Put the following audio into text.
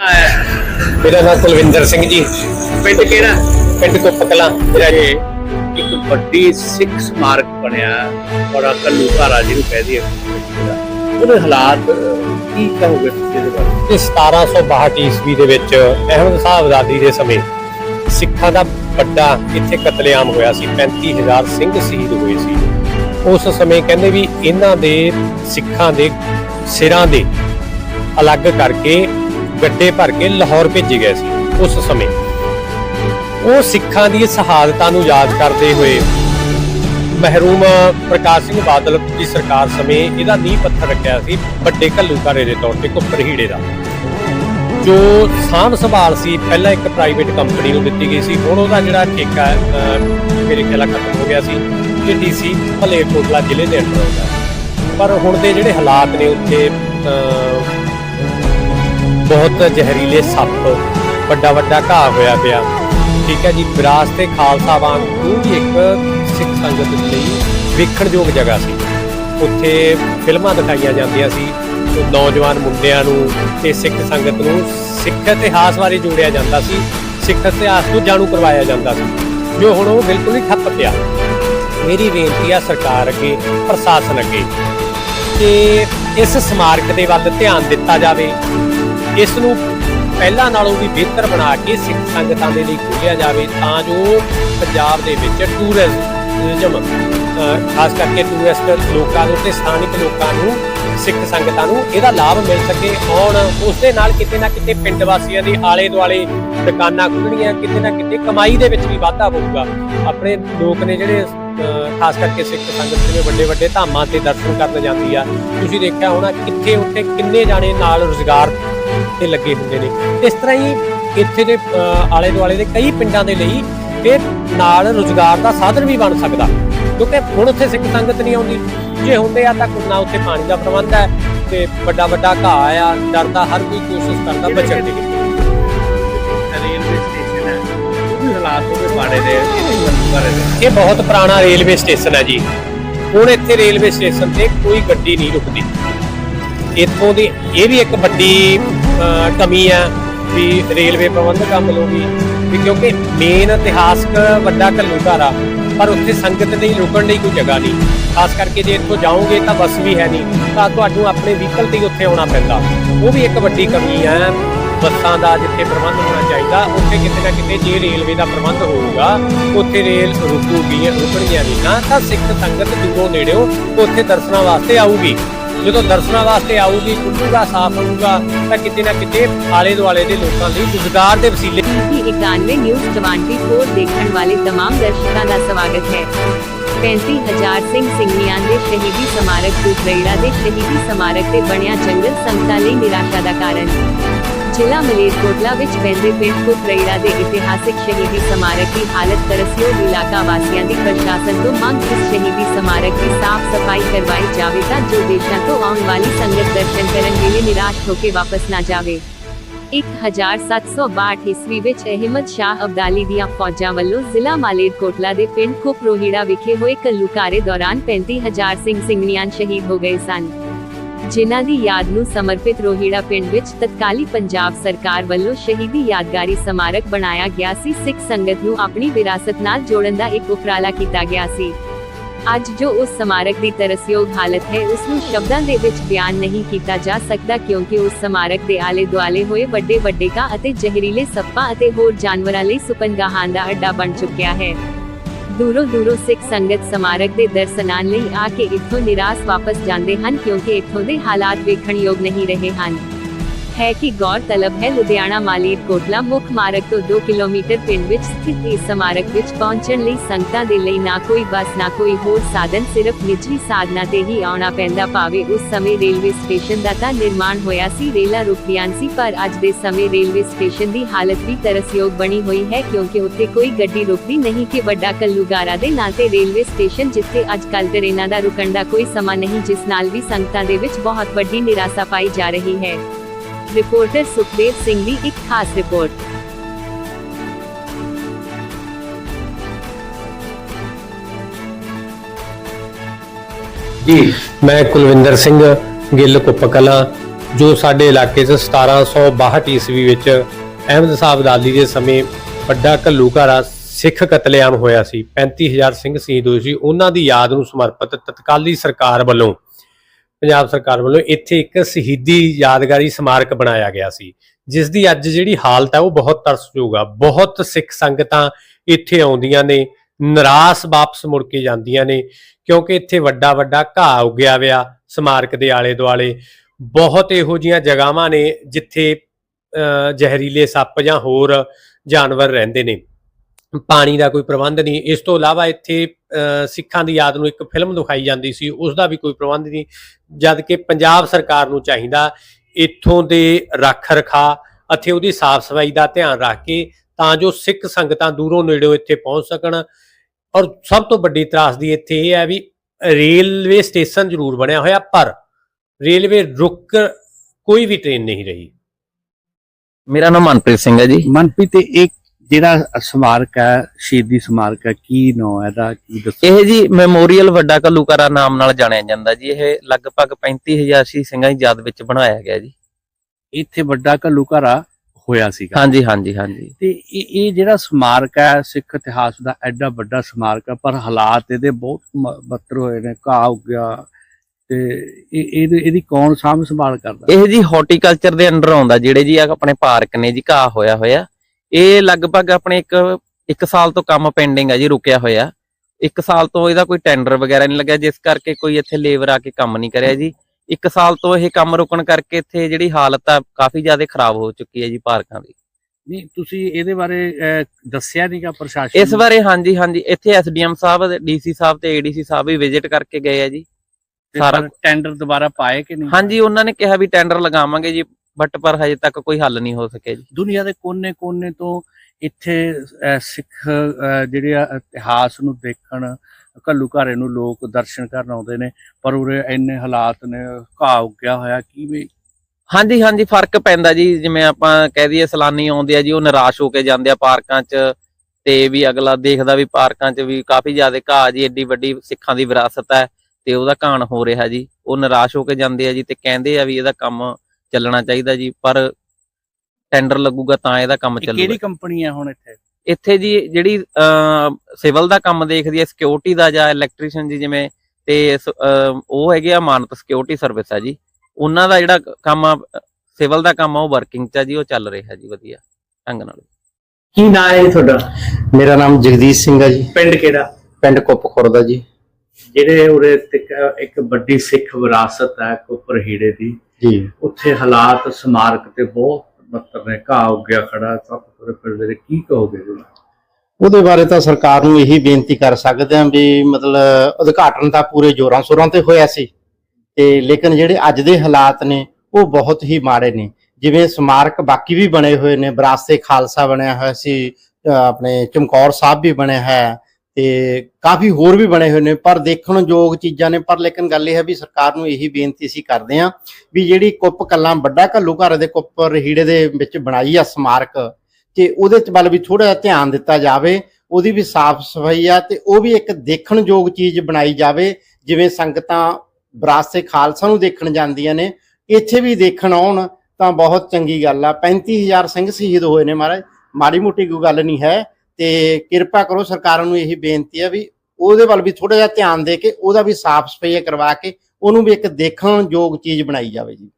ਮੇਰਾ ਨਾਮ ਕੁਲਵਿੰਦਰ ਸਿੰਘ ਜੀ। ਪਿੰਡ ਕਿਹੜਾ? ਪਿੰਡ ਕੁੱਪਕਲਾ। ਮੇਰਾ ਜੀ ਇੱਕ ਵੱਡੀ ਸਿੱਖ ਸਮਾਰਕ ਬਣਿਆ। ਬੜਾ ਕੱਲੂ ਘਾਰਾ ਜਿਹਨੂੰ ਕਹਦੇ ਆ ਉਹਦੇ ਹਾਲਾਤ ਕੀ ਕਹੋਗੇ ਤੁਸੀਂ ਇਹਦੇ ਬਾਰੇ? ਇਹ 1762 ਈਸਵੀ ਦੇ ਵਿੱਚ ਅਹਿਮਦ ਸ਼ਾਹ ਅਬਦਾਦੀ ਦੇ ਸਮੇਂ ਸਿੱਖਾਂ ਦਾ ਵੱਡਾ ਇੱਥੇ ਕਤਲੇਆਮ ਹੋਇਆ ਸੀ। 35000 ਸਿੰਘ ਸ਼ਹੀਦ ਹੋਏ ਸੀ। ਉਸ ਸਮੇਂ ਕਹਿੰਦੇ ਵੀ ਇਹਨਾਂ ਦੇ ਸਿੱਖਾਂ ਦੇ ਸਿਰਾਂ ਦੇ ਅਲੱਗ ਕਰਕੇ ਗੱਡੇ ਭਰ ਕੇ ਲਾਹੌਰ ਭੇਜੇ ਗਏ ਸੀ ਉਸ ਸਮੇਂ। ਉਹ ਸਿੱਖਾਂ ਦੀ ਸ਼ਹਾਦਤਾਂ ਨੂੰ ਯਾਦ ਕਰਦੇ ਹੋਏ ਮਹਿਰੂਮ ਪ੍ਰਕਾਸ਼ ਸਿੰਘ ਬਾਦਲ ਦੀ ਸਰਕਾਰ ਸਮੇਂ ਇਹਦਾ ਨੀਂਹ ਪੱਥਰ ਰੱਖਿਆ ਸੀ ਵੱਡੇ ਘੱਲੂਘਾਰੇ ਦੇ ਤੌਰ ਤੇ ਕੁੱਪਰ ਹੀੜੇ ਦਾ। ਜੋ ਸਾਂਭ ਸੰਭਾਲ ਸੀ, ਪਹਿਲਾਂ ਇੱਕ ਪ੍ਰਾਈਵੇਟ ਕੰਪਨੀ ਨੂੰ ਦਿੱਤੀ ਗਈ ਸੀ, ਹੁਣ ਉਹਦਾ ਜਿਹੜਾ ਠੇਕਾ ਮੇਰੇ ਖਿਆਲ ਖਤਮ ਹੋ ਗਿਆ ਸੀ ਇਹ ਡੀਸੀ ਮਲੇਰਕੋਟਲਾ ਜ਼ਿਲ੍ਹੇ ਦੇ ਅੰਦਰ ਆਉਂਦਾ ਪਰ ਹੁਣ ਦੇ ਜਿਹੜੇ ਹਾਲਾਤ ਨੇ ਉੱਥੇ ਬਹੁਤ ਜ਼ਹਿਰੀਲੇ ਸੱਪ ਵੱਡਾ ਵੱਡਾ ਘਾਹ ਹੋਇਆ ਪਿਆ। ਠੀਕ ਹੈ ਜੀ, ਵਿਰਾਸਤ ਤੇ ਖਾਲਸਾ ਵਾਂਗ, ਉਹ ਵੀ ਇੱਕ ਸਿੱਖ ਸੰਗਤ ਲਈ ਵੇਖਣਯੋਗ ਜਗ੍ਹਾ ਸੀ। ਉੱਥੇ ਫਿਲਮਾਂ ਦਿਖਾਈਆਂ ਜਾਂਦੀਆਂ ਸੀ ਨੌਜਵਾਨ ਮੁੰਡਿਆਂ ਨੂੰ ਤੇ ਸਿੱਖ ਸੰਗਤ ਨੂੰ ਸਿੱਖ ਇਤਿਹਾਸ ਬਾਰੇ ਜੋੜਿਆ ਜਾਂਦਾ ਸੀ, ਸਿੱਖ ਇਤਿਹਾਸ ਨੂੰ ਜਾਣੂ ਕਰਵਾਇਆ ਜਾਂਦਾ ਸੀ। ਜੋ ਹੁਣ ਉਹ ਬਿਲਕੁਲ ਹੀ ਠੱਪ ਪਿਆ। ਮੇਰੀ ਬੇਨਤੀ ਆ ਸਰਕਾਰ ਅੱਗੇ, ਪ੍ਰਸ਼ਾਸਨ ਅੱਗੇ, ਕਿ ਇਸ ਸਮਾਰਕ ਦੇ ਵੱਲ ਧਿਆਨ ਦਿੱਤਾ ਜਾਵੇ। ਇਸ ਨੂੰ ਪਹਿਲਾਂ ਨਾਲੋਂ ਵੀ ਬਿਹਤਰ ਬਣਾ ਕੇ ਸਿੱਖ ਸੰਗਤਾਂ ਦੇ ਲਈ ਖੋਲ੍ਹਿਆ ਜਾਵੇ ਤਾਂ ਜੋ ਪੰਜਾਬ ਦੇ ਵਿੱਚ ਟੂਰਿਜ਼ਮ ਖਾਸ ਕਰਕੇ ਟੂਰਿਸਟ ਲੋਕਾਂ ਨੂੰ ਤੇ ਸਥਾਨਿਕ ਲੋਕਾਂ ਨੂੰ, ਸਿੱਖ ਸੰਗਤਾਂ ਨੂੰ ਇਹਦਾ ਲਾਭ ਮਿਲ ਸਕੇ ਔਰ ਉਸ ਦੇ ਨਾਲ ਕਿਤੇ ਨਾ ਕਿਤੇ ਪਿੰਡ ਵਾਸੀਆਂ ਦੇ ਆਲੇ ਦੁਆਲੇ ਦੁਕਾਨਾਂ ਖੁੱਲਣੀਆਂ ਕਿਤੇ ਨਾ ਕਿਤੇ ਕਮਾਈ ਦੇ ਵਿੱਚ ਵੀ ਵਾਧਾ ਹੋਊਗਾ। ਆਪਣੇ ਲੋਕ ਨੇ ਜਿਹੜੇ ਖਾਸ ਕਰਕੇ ਸਿੱਖ ਸੰਗਤ ਜਿਵੇਂ ਵੱਡੇ ਵੱਡੇ ਧਾਮਾਂ ਤੇ ਦਰਸ਼ਨ ਕਰਨ ਜਾਂਦੀ ਆ, ਤੁਸੀਂ ਦੇਖਿਆ ਹੋਣਾ ਕਿੱਥੇ ਉੱਥੇ ਕਿੰਨੇ ਜਾਣੇ ਨਾਲ ਰੋਜ਼ਗਾਰ ਤੇ ਲੱਗੇ ਹੁੰਦੇ ਨੇ। ਇਸ ਤਰ੍ਹਾਂ ਹੀ ਇੱਥੇ ਦੇ ਆਲੇ ਦੁਆਲੇ ਦੇ ਕਈ ਪਿੰਡਾਂ ਦੇ ਲਈ ਇਹ ਨਾਲ ਰੋਜ਼ਗਾਰ ਦਾ ਸਾਧਨ ਵੀ ਬਣ ਸਕਦਾ। ਕਿਉਂਕਿ ਹੁਣ ਉੱਥੇ ਸਿੱਖ ਸੰਗਤ ਨਹੀਂ ਆਉਂਦੀ। ਜੇ ਹੁੰਦੇ ਆ ਤਾਂ ਨਾ ਉੱਥੇ ਪਾਣੀ ਦਾ ਪ੍ਰਬੰਧ ਹੈ ਤੇ ਵੱਡਾ ਵੱਡਾ ਘਾਹ ਆ ਡਰਦਾ ਹਰ ਕੋਈ ਕੋਸ਼ਿਸ਼ ਕਰਦਾ ਬਚਣ ਦੀ। ਰੇਲਵੇ ਸਟੇਸ਼ਨ ਹੈ ਉਹ ਹਾਲਾਤ ਬਾੜੇ ਦੇ ਇਹ ਬਹੁਤ ਪੁਰਾਣਾ ਰੇਲਵੇ ਸਟੇਸ਼ਨ ਹੈ ਜੀ। ਹੁਣ ਇੱਥੇ ਰੇਲਵੇ ਸਟੇਸ਼ਨ ਤੇ ਕੋਈ ਗੱਡੀ ਨਹੀਂ ਰੁਕਦੀ। ਇੱਥੋਂ ਦੀ ਇਹ ਵੀ ਇੱਕ ਵੱਡੀ ਕਮੀ ਹੈ ਵੀ ਰੇਲਵੇ ਪ੍ਰਬੰਧਕ ਵੱਲੋਂ ਵੀ ਵੀ ਕਿਉਂਕਿ ਮੇਨ ਇਤਿਹਾਸਕ ਵੱਡਾ ਘੱਲੂਘਾਰਾ, ਪਰ ਉੱਥੇ ਸੰਗਤ ਲਈ ਰੁਕਣ ਲਈ ਕੋਈ ਜਗ੍ਹਾ ਨਹੀਂ। ਖਾਸ ਕਰਕੇ ਜੇ ਇੱਥੋਂ ਜਾਓਗੇ ਤਾਂ ਬੱਸ ਵੀ ਹੈ ਨਹੀਂ, ਤਾਂ ਤੁਹਾਨੂੰ ਆਪਣੇ ਵਹੀਕਲ ਤੇ ਹੀ ਉੱਥੇ ਆਉਣਾ ਪੈਂਦਾ। ਉਹ ਵੀ ਇੱਕ ਵੱਡੀ ਕਮੀ ਹੈ ਬੱਸਾਂ ਦਾ ਜਿੱਥੇ ਪ੍ਰਬੰਧ ਹੋਣਾ ਚਾਹੀਦਾ, ਉੱਥੇ ਕਿਤੇ ਨਾ ਕਿਤੇ ਜੇ ਰੇਲਵੇ ਦਾ ਪ੍ਰਬੰਧ ਹੋਊਗਾ, ਉੱਥੇ ਰੇਲ ਰੁਕੂਗੀ ਰੁਕਣਗੀਆਂ ਨਹੀਂ ਨਾ, ਤਾਂ ਸਿੱਖ ਸੰਗਤ ਦੂਰੋਂ ਨੇੜਿਓਂ ਉੱਥੇ ਦਰਸ਼ਨਾਂ ਵਾਸਤੇ ਆਊਗੀ। ਜਦੋਂ ਦਰਸ਼ਨਾਂ ਵਾਸਤੇ ਆਊਗੀ ਖੁੱਲੂਗਾ ਸਾਫ਼ ਹੋਊਗਾ ਤਾਂ ਕਿਤੇ ਨਾ ਕਿਤੇ ਆਲੇ ਦੁਆਲੇ ਦੇ ਲੋਕਾਂ ਲਈ ਰੁਜ਼ਗਾਰ ਦੇ ਵਸੀਲੇ ਟੀ 91 ਨਿਊਜ਼ 24 ਦੇਖਣ ਵਾਲੇ तमाम ਦਰਸ਼ਕਾਂ ਦਾ ਸਵਾਗਤ ਹੈ 35000 ਸਿੰਘ ਸਿੰਘੀਆਂ ਦੇ ਸ਼ਹੀਦੀ ਸਮਾਰਕ ਦੁਸਰੇੜਾ ਦੇ ਸ਼ਹੀਦੀ ਸਮਾਰਕ ਤੇ ਬਣਿਆ ਜੰਗਲ ਸੰਗਤਾਂ ਲਈ ਨਿਰਾਸ਼ਾ ਦਾ ਕਾਰਨ ਜ਼ਿਲ੍ਹਾ ਮਲੇਰਕੋਟਲਾ ਵਿੱਚ ਪੈਂਦੇ ਪਿੰਡ ਕੁਪਰੇੜਾ ਦੇ ਇਤਿਹਾਸਿਕ ਸ਼ਹੀਦੀ ਸਮਾਰਕ ਦੀ ਹਾਲਤ ਤਰਸਯੋਗ ਇਲਾਕਾ ਵਾਸੀਆਂ ਦੀ ਪ੍ਰਸ਼ਾਸਨ ਤੋਂ ਮੰਗ ਇਸ ਸ਼ਹੀਦੀ ਸਮਾਰਕ ਦੀ ਸਾਫ਼ ਸਫ਼ਾਈ ਕਰਵਾਈ ਜਾਵੇ ਤਾਂ ਜੋ ਦੇਸ਼ਾਂ ਤੋਂ ਆਉਣ ਵਾਲੀ ਸੰਗਤ ਦਰਸ਼ਨ ਕਰਨ ਵੇਲੇ ਨਿਰਾਸ਼ ਹੋ ਕੇ ਵਾਪਸ ਨਾ ਜਾਵੇ 1762 ਈਸਵੀ ਵਿੱਚ ਅਹਿਮਦ ਸ਼ਾਹ ਅਬਦਾਲੀ ਦੀਆਂ ਫੌਜਾਂ ਵੱਲੋਂ ਜ਼ਿਲ੍ਹਾ ਮਾਲੇਰਕੋਟਲਾ ਦੇ ਪਿੰਡ ਖੁਪਰੋਹੀੜਾ ਵਿਖੇ ਹੋਏ ਕੱਲੂਕਾਰੇ ਦੌਰਾਨ 35000 ਸਿੰਘ ਸਿੰਘਣੀਆਂ ਸ਼ਹੀਦ ਹੋ ਗਏ ਸਨ ਜਿਨ੍ਹਾਂ ਦੀ ਯਾਦ ਨੂੰ ਸਮਰਪਿਤ ਰੋਹੀੜਾ ਪਿੰਡ ਵਿੱਚ ਤਤਕਾਲੀ ਪੰਜਾਬ ਸਰਕਾਰ ਵੱਲੋਂ ਸ਼ਹੀਦੀ ਯਾਦਗਾਰੀ ਸਮਾਰਕ ਬਣਾਇਆ ਗਿਆ ਸੀ। ਸਿੱਖ ਸੰਗਤ ਨੂੰ ਆਪਣੀ ਵਿਰਾਸਤ ਨਾਲ ਜੋੜਨ ਦਾ ਇੱਕ ਉਪਰਾਲਾ ਕੀਤਾ ਗਿਆ ਸੀ। ਅੱਜ ਜੋ ਉਸ ਸਮਾਰਕ ਦੀ ਤਰਸਯੋਗ ਹਾਲਤ ਹੈ, ਉਸ ਨੂੰ ਸ਼ਬਦਾਂ ਦੇ ਵਿੱਚ ਬਿਆਨ ਨਹੀਂ ਕੀਤਾ ਜਾ ਸਕਦਾ ਕਿਉਂਕਿ ਉਸ ਸਮਾਰਕ ਦੇ ਆਲੇ ਦੁਆਲੇ ਹੋਏ ਵੱਡੇ ਵੱਡੇ ਕਾਂ ਅਤੇ ਜ਼ਹਿਰੀਲੇ ਸੱਪਾਂ ਅਤੇ ਹੋਰ ਜਾਨਵਰਾਂ ਲਈ ਸੁਪਨਗਾਹਾਂ ਦਾ ਅੱਡਾ ਬਣ ਚੁੱਕਿਆ ਹੈ। ਦੂਰੋਂ ਦੂਰੋਂ ਸਿੱਖ ਸੰਗਤ ਸਮਾਰਕ ਦੇ ਦਰਸ਼ਨਾਂ ਲਈ ਆ ਕੇ ਇੱਥੋਂ ਨਿਰਾਸ਼ ਵਾਪਸ ਜਾਂਦੇ ਹਨ ਕਿਉਂਕਿ ਇੱਥੋਂ ਦੇ ਹਾਲਾਤ ਵੇਖਣ ਯੋਗ ਨਹੀਂ ਰਹੇ ਹਨ। ਹੈ ਕਿ ਗੌਰ ਤਲਬ ਹੈ ਲੁਧਿਆਣਾ ਮਾਲੀਰ ਕੋਟਲਾ ਮੁੱਖ ਮਾਰਗ ਤੋਂ 2 ਕਿਲੋਮੀਟਰ ਪਿੰਡ ਵਿੱਚ ਸਥਿਤ ਇਸ ਸਮਾਰਕ ਵਿੱਚ ਪਹੁੰਚਣ ਲਈ ਸੰਗਤਾਂ ਦੇ ਲਈ ਨਾ ਕੋਈ ਬੱਸ ਨਾ ਕੋਈ ਹੋਰ ਸਾਧਨ ਸਿਰਫ ਨਿੱਜੀ ਸਾਧਨਾਂ ਤੇ ਹੀ ਆਉਣਾ ਪੈਂਦਾ ਭਾਵੇਂ ਉਸ ਸਮੇਂ ਰੇਲਵੇ ਸਟੇਸ਼ਨ ਦਾ ਤਾਂ ਨਿਰਮਾਣ ਹੋਇਆ ਸੀ ਰੇਲਾਂ ਰੁਕਦੀਆਂ ਸੀ ਪਰ ਅੱਜ ਦੇ ਸਮੇਂ ਰੇਲਵੇ ਸਟੇਸ਼ਨ ਦੀ ਹਾਲਤ ਵੀ ਤਰਸਯੋਗ ਬਣੀ ਹੋਈ ਹੈ ਕਿਉਂਕਿ ਉੱਥੇ ਕੋਈ ਗੱਡੀ ਰੁਕਦੀ ਨਹੀਂ ਕਿ ਵੱਡਾ ਕੱਲੂਗਾਰਾ ਦੇ ਨਾਂ ਤੇ ਰੇਲਵੇ ਸਟੇਸ਼ਨ ਜਿੱਥੇ ਅੱਜ ਕੱਲ ਟ੍ਰੇਨਾਂ ਦਾ ਰੁਕਣ ਦਾ ਕੋਈ ਸਮਾਂ ਨਹੀਂ ਜਿਸ ਨਾਲ ਵੀ ਸੰਗਤਾਂ ਦੇ ਵਿੱਚ ਬਹੁਤ ਵੱਡੀ ਨਿਰਾਸ਼ਾ ਪਾਈ ਜਾ ਰਹੀ ਹੈ ਰਿਪੋਰਟਰ ਸੁਖਦੇਵ ਸਿੰਘ ਦੀ ਇੱਕ ਖਾਸ ਰਿਪੋਰਟ ਜੀ, ਮੈਂ ਕੁਲਵਿੰਦਰ ਸਿੰਘ, ਗਿੱਲ ਕੁੱਪਕਲਾ, ਜੋ ਸਾਡੇ ਇਲਾਕੇ 'ਚ 1762 ਈਸਵੀ ਵਿੱਚ ਅਹਿਮਦ ਸਾਹਿਬ ਅਬਦਾਲੀ ਦੇ ਸਮੇਂ ਵੱਡਾ ਘੱਲੂਘਾਰਾ ਸਿੱਖ ਕਤਲੇਆਮ ਹੋਇਆ ਸੀ 35000 ਸਿੰਘ ਸ਼ਹੀਦ ਹੋਏ ਸੀ, ਉਹਨਾਂ ਦੀ ਯਾਦ ਨੂੰ ਸਮਰਪਿਤ ਤਤਕਾਲੀ ਸਰਕਾਰ ਵੱਲੋਂ ਪੰਜਾਬ ਸਰਕਾਰ ਵੱਲੋਂ ਇੱਥੇ ਇੱਕ ਸ਼ਹੀਦੀ ਯਾਦਗਾਰੀ ਸਮਾਰਕ ਬਣਾਇਆ ਗਿਆ ਸੀ ਜਿਸ ਦੀ ਅੱਜ ਜਿਹੜੀ ਹਾਲਤ ਹੈ ਉਹ ਬਹੁਤ ਤਰਸਯੋਗ ਆ। ਬਹੁਤ ਸਿੱਖ ਸੰਗਤਾਂ ਇੱਥੇ ਆਉਂਦੀਆਂ ਨੇ ਨਿਰਾਸ਼ ਵਾਪਸ ਮੁੜ ਕੇ ਜਾਂਦੀਆਂ ਨੇ ਕਿਉਂਕਿ ਇੱਥੇ ਵੱਡਾ ਵੱਡਾ ਘਾਹ ਉੱਗਿਆ ਹੋਇਆ ਸਮਾਰਕ ਦੇ ਆਲੇ ਦੁਆਲੇ ਬਹੁਤ ਇਹੋ ਜੀਆਂ ਜਗ੍ਹਾਵਾਂ ਨੇ ਜਿੱਥੇ ਅਹ, ਜ਼ਹਿਰੀਲੇ ਸੱਪ ਜਾਂ ਹੋਰ ਜਾਨਵਰ ਰਹਿੰਦੇ ਨੇ। ਪਾਣੀ ਦਾ ਕੋਈ ਪ੍ਰਬੰਧ ਨਹੀਂ। ਇਸ ਤੋਂ ਇਲਾਵਾ ਇੱਥੇ ਸਿੱਖਾਂ ਦੀ ਯਾਦ ਨੂੰ ਇੱਕ ਫਿਲਮ ਦਿਖਾਈ ਜਾਂਦੀ ਸੀ ਉਸ ਦਾ ਵੀ ਕੋਈ ਪ੍ਰਬੰਧ ਨਹੀਂ ਜਦ ਕਿ ਪੰਜਾਬ ਸਰਕਾਰ ਨੂੰ ਚਾਹੀਦਾ ਇੱਥੋਂ ਦੇ ਰੱਖ ਰਖਾ ਅਤੇ ਉਹਦੀ ਸਾਫ਼ ਸਫ਼ਾਈ ਦਾ ਧਿਆਨ ਰੱਖ ਕੇ ਤਾਂ ਜੋ ਸਿੱਖ ਸੰਗਤਾਂ ਦੂਰੋਂ ਨੇੜਿਓਂ ਇੱਥੇ ਪਹੁੰਚ ਸਕਣ। ਔਰ ਸਭ ਤੋਂ ਵੱਡੀ ਤਰਾਸਦੀ ਇੱਥੇ ਇਹ ਹੈ ਵੀ ਰੇਲਵੇ ਸਟੇਸ਼ਨ ਜ਼ਰੂਰ ਬਣਿਆ ਹੋਇਆ ਪਰ ਰੇਲਵੇ ਰੁਕ ਕੋਈ ਵੀ ਟ੍ਰੇਨ ਨਹੀਂ ਰਹੀ। ਮੇਰਾ ਨਾਮ ਮਨਪ੍ਰੀਤ ਸਿੰਘ ਹੈ ਜੀ। ਮਨਪ੍ਰੀਤ ਇਹ ਜਿਹੜਾ ਸਮਾਰਕ ਹੈ ਸ਼ਹੀਦੀ ਸਮਾਰਕ ਹੈ ਕੀ ਨਾਮ ਹੈ ਇਹਦਾ ਕੀ ਦੱਸੋ? ਇਹ ਜੀ ਮੈਮੋਰੀਅਲ ਵੱਡਾ ਕਲੂਕਾਰਾ ਨਾਮ ਨਾਲ ਜਾਣਿਆ ਜਾਂਦਾ ਜੀ। ਇਹ ਲਗਭਗ 35000 ਸੀ ਸਿੰਘਾਂ ਦੀ ਯਾਦ ਵਿੱਚ ਬਣਾਇਆ ਗਿਆ ਜੀ। ਇੱਥੇ ਵੱਡਾ ਘੱਲੂਘਾਰਾ ਹੋਇਆ ਸੀਗਾ। ਹਾਂਜੀ ਹਾਂਜੀ ਹਾਂਜੀ। ਤੇ ਇਹ ਜਿਹੜਾ ਸਮਾਰਕ ਹੈ ਸਿੱਖ ਇਤਿਹਾਸ ਦਾ ਐਡਾ ਵੱਡਾ ਸਮਾਰਕ ਹੈ ਪਰ ਹਾਲਾਤ ਇਹਦੇ ਬਹੁਤ ਬੱਤਰ ਹੋਏ ਨੇ ਘਾਹ ਉੱਗਿਆ ਤੇ ਇਹ ਇਹਦੀ ਇਹਦੀ ਕੌਣ ਸਾਂਭ ਸੰਭਾਲ ਕਰਦਾ? ਇਹ ਜੀ ਹਾਰਟੀਕਲਚਰ ਦੇ ਅੰਡਰ ਆਉਂਦਾ ਜਿਹੜੇ ਜੀ ਆਪਣੇ ਪਾਰਕ ਨੇ ਜੀ ਘਾਹ ਹੋਇਆ ਹੋਇਆ। ਇਹ ਲਗਭਗ ਆਪਣੇ ਇੱਕ ਇੱਕ ਸਾਲ ਤੋਂ ਕੰਮ ਪੈਂਡਿੰਗ ਹੈ ਜੀ ਰੁਕਿਆ ਹੋਇਆ। ਇੱਕ ਸਾਲ ਤੋਂ ਇਹਦਾ ਕੋਈ ਟੈਂਡਰ ਵਗੈਰਾ ਨਹੀਂ ਲੱਗਿਆ ਜਿਸ ਕਰਕੇ ਕੋਈ ਇੱਥੇ ਲੇਬਰ ਆ ਕੇ ਕੰਮ ਨਹੀਂ ਕਰਿਆ ਜੀ। ਇੱਕ ਸਾਲ ਤੋਂ ਇਹ ਕੰਮ ਰੁਕਣ ਕਰਕੇ ਇੱਥੇ ਜਿਹੜੀ ਹਾਲਤ ਆ ਕਾਫੀ ਜ਼ਿਆਦਾ ਖਰਾਬ ਹੋ ਚੁੱਕੀ ਹੈ ਜੀ ਪਾਰਕਾਂ ਦੀ। ਨਹੀਂ ਤੁਸੀਂ ਇਹਦੇ ਬਾਰੇ ਦੱਸਿਆ ਨਹੀਂਗਾ ਪ੍ਰਸ਼ਾਸਨ ਇਸ? ਬਾਰੇ ਹਾਂਜੀ ਹਾਂਜੀ ਇੱਥੇ ਐਸਡੀਐਮ ਸਾਹਿਬ ਡੀਸੀ ਸਾਹਿਬ ਤੇ ਏਡੀਸੀ ਸਾਹਿਬ ਵੀ ਵਿਜ਼ਿਟ ਕਰਕੇ ਗਏ ਆ ਜੀ। ਸਾਰਾ- ਟੈਂਡਰ ਦੁਬਾਰਾ ਪਾਏ ਕਿ ਨਹੀਂ? ਹਾਂਜੀ ਉਹਨਾਂ ਨੇ ਕਿਹਾ ਵੀ ਟੈਂਡਰ ਲਗਾਵਾਂਗੇ ਜੀ। ਬਟ ਪਰ ਹਜੇ ਤੱਕ ਕੋਈ ਹੱਲ ਨਹੀਂ ਹੋ ਸਕਿਆ ਜੀ। ਦੁਨੀਆ ਦੇ ਕੋਨੇ-ਕੋਨੇ ਤੋਂ ਇੱਥੇ ਸਿੱਖ ਜਿਹੜੇ ਆ ਇਤਿਹਾਸ ਨੂੰ ਦੇਖਣ ਘੱਲੂਘਾਰੇ ਨੂੰ ਲੋਕ ਦਰਸ਼ਨ ਕਰਨ ਆਉਂਦੇ ਨੇ ਪਰ ਉਰੇ ਇੰਨੇ ਹਾਲਾਤ ਨੇ ਘਾਹ ਉੱਗਿਆ ਹੋਇਆ ਕੀ ਵੀ। ਹਾਂਜੀ ਹਾਂਜੀ ਫ਼ਰਕ ਪੈਂਦਾ ਜੀ ਜਿਵੇਂ ਆਪਾਂ ਕਹਿ ਦਈਏ ਸਲਾਨੀ ਆਉਂਦੇ ਆ ਜੀ ਉਹ ਨਿਰਾਸ਼ ਹੋ ਕੇ ਜਾਂਦੇ ਆ ਪਾਰਕਾਂ 'ਚ ਤੇ ਵੀ ਅਗਲਾ ਦੇਖਦਾ ਵੀ ਪਾਰਕਾਂ 'ਚ ਵੀ ਕਾਫੀ ਜ਼ਿਆਦਾ ਘਾਹ ਜੀ ਏਡੀ ਵੱਡੀ ਸਿੱਖਾਂ ਦੀ ਵਿਰਾਸਤ ਹੈ ਤੇ ਉਹਦਾ ਘਾਣ ਹੋ ਰਿਹਾ ਜੀ। ਉਹ ਨਿਰਾਸ਼ ਹੋ ਕੇ ਜਾਂਦੇ ਆ ਜੀ ਤੇ ਕਹਿੰਦੇ ਆ ਵੀ ਇਹਦਾ ਕੰਮ ਚੱਲਣਾ ਚਾਹੀਦਾ ਜੀ ਪਰ ਟੈਂਡਰ ਲੱਗੂਗਾ ਤਾਂ ਇਹਦਾ ਕੰਮ ਚੱਲੂਗਾ। ਕਿਹੜੀ ਕੰਪਨੀ ਹੈ ਹੁਣ ਇੱਥੇ? ਇੱਥੇ ਜੀ ਜਿਹੜੀ ਸਿਵਲ ਦਾ ਕੰਮ ਦੇਖਦੀ ਹੈ ਸਿਕਿਉਰਿਟੀ ਦਾ ਜਾਂ ਇਲੈਕਟ੍ਰੀਸ਼ੀਅਨ ਜੀ ਜਿਵੇਂ ਤੇ ਉਹ ਹੈਗੇ ਆ ਮਾਨਤ ਸਿਕਿਉਰਿਟੀ ਸਰਵਿਸ ਹੈ ਜੀ। ਉਹਨਾਂ ਦਾ ਜਿਹੜਾ ਕੰਮ ਆ ਸਿਵਲ ਦਾ ਕੰਮ ਆ ਉਹ ਵਰਕਿੰਗ ਚ ਆ ਜੀ ਉਹ ਚੱਲ ਰਿਹਾ ਜੀ ਵਧੀਆ ਢੰਗ ਨਾਲ। ਕੀ ਨਾਂ ਹੈ ਤੁਹਾਡਾ? ਮੇਰਾ ਨਾਮ ਜਗਦੀਸ਼ ਸਿੰਘ ਹੈ ਜੀ। ਪਿੰਡ ਕਿਹੜਾ? ਪਿੰਡ ਕੁੱਪ ਖੁਰਦਾ ਜੀ। ਜਿਹੜੇ ਉਰੇ ਇੱਕ ਇੱਕ ਵੱਡੀ ਸਿੱਖ ਵਿਰਾਸਤ ਹੈ ਕੋਪਰ ਹੀੜੇ ਦੀ। ਜੀ। ਉੱਥੇ ਹਾਲਾਤ ਸਮਾਰਕ ਤੇ ਬਹੁਤ ਬੱਤਰ ਨੇ। ਘਾਹ ਉੱਗਿਆ ਖੜਾ ਸਭ ਤੁਰੇ ਫਿਰਦੇ ਨੇ। ਕੀ ਕਹੋਗੇ ਉਹਦੇ ਬਾਰੇ ਤਾਂ ਸਰਕਾਰ ਨੂੰ ਇਹੀ ਬੇਨਤੀ ਕਰ ਸਕਦੇ ਹਾਂ ਵੀ ਮਤਲਬ ਉਦਘਾਟਨ ਤਾਂ ਪੂਰੇ ਜ਼ੋਰਾਂ ਸ਼ੋਰਾਂ ਤੇ ਹੋਇਆ ਸੀ। ਤੇ ਲੇਕਿਨ ਜਿਹੜੇ ਅੱਜ ਦੇ ਹਾਲਾਤ ਨੇ ਉਹ ਬਹੁਤ ਹੀ ਮਾੜੇ ਨੇ। ਜਿਵੇਂ ਸਮਾਰਕ ਬਾਕੀ ਵੀ ਬਣੇ ਹੋਏ ਨੇ ਵਿਰਾਸਤੇ ਖਾਲਸਾ ਬਣਿਆ ਹੋਇਆ ਸੀ ਆਪਣੇ ਚਮਕੌਰ ਸਾਹਿਬ ਵੀ ਬਣਿਆ ਹੈ ਤੇ ਕਾਫੀ ਹੋਰ ਵੀ ਬਣੇ ਹੋਏ ਨੇ, ਪਰ ਦੇਖਣ ਯੋਗ ਚੀਜ਼ਾਂ ਨੇ, ਪਰ ਲੇਕਿਨ ਗੱਲ ਇਹ ਹੈ ਵੀ ਸਰਕਾਰ ਨੂੰ ਇਹੀ ਬੇਨਤੀ ਅਸੀਂ ਕਰਦੇ ਹਾਂ ਵੀ ਜਿਹੜੀ ਕੁੱਪ ਕੱਲਾਂ, ਵੱਡਾ ਘੱਲੂ ਘਰ ਦੇ ਕੁੱਪ ਰਹੀੜੇ ਦੇ ਵਿੱਚ ਬਣਾਈ ਆ ਸਮਾਰਕ, ਤੇ ਉਹਦੇ ਚ ਵੱਲ ਵੀ ਥੋੜਾ ਜਿਹਾ ਧਿਆਨ ਦਿੱਤਾ ਜਾਵੇ, ਉਹਦੀ ਵੀ ਸਾਫ਼ ਸਫ਼ਾਈ ਆ ਤੇ ਉਹ ਵੀ ਇੱਕ ਦੇਖਣ ਯੋਗ ਚੀਜ਼ ਬਣਾਈ ਜਾਵੇ, ਜਿਵੇਂ ਸੰਗਤਾਂ ਵਿਰਾਸਤੇ ਖਾਲਸਾ ਨੂੰ ਦੇਖਣ ਜਾਂਦੀਆਂ ਨੇ, ਇੱਥੇ ਵੀ ਦੇਖਣ ਆਉਣ ਤਾਂ ਬਹੁਤ ਚੰਗੀ ਗੱਲ ਆ। 35000 ਸਿੰਘ ਸ਼ਹੀਦ ਹੋਏ ਨੇ ਮਹਾਰਾਜ, ਮਾੜੀ ਮੋਟੀ ਕੋਈ ਗੱਲ ਨਹੀਂ ਹੈ। ਤੇ ਕਿਰਪਾ ਕਰੋ ਸਰਕਾਰਾਂ ਨੂੰ ਇਹੀ ਬੇਨਤੀ ਹੈ ਵੀ ਉਹਦੇ ਵੱਲ ਵੀ ਥੋੜਾ ਜਿਹਾ ਧਿਆਨ ਦੇ ਕੇ ਉਹਦਾ ਵੀ ਸਾਫ਼ ਸਫ਼ਾਈ ਕਰਵਾ ਕੇ ਉਹਨੂੰ ਵੀ ਇੱਕ ਦੇਖਣ ਯੋਗ ਚੀਜ਼ ਬਣਾਈ ਜਾਵੇ ਜੀ।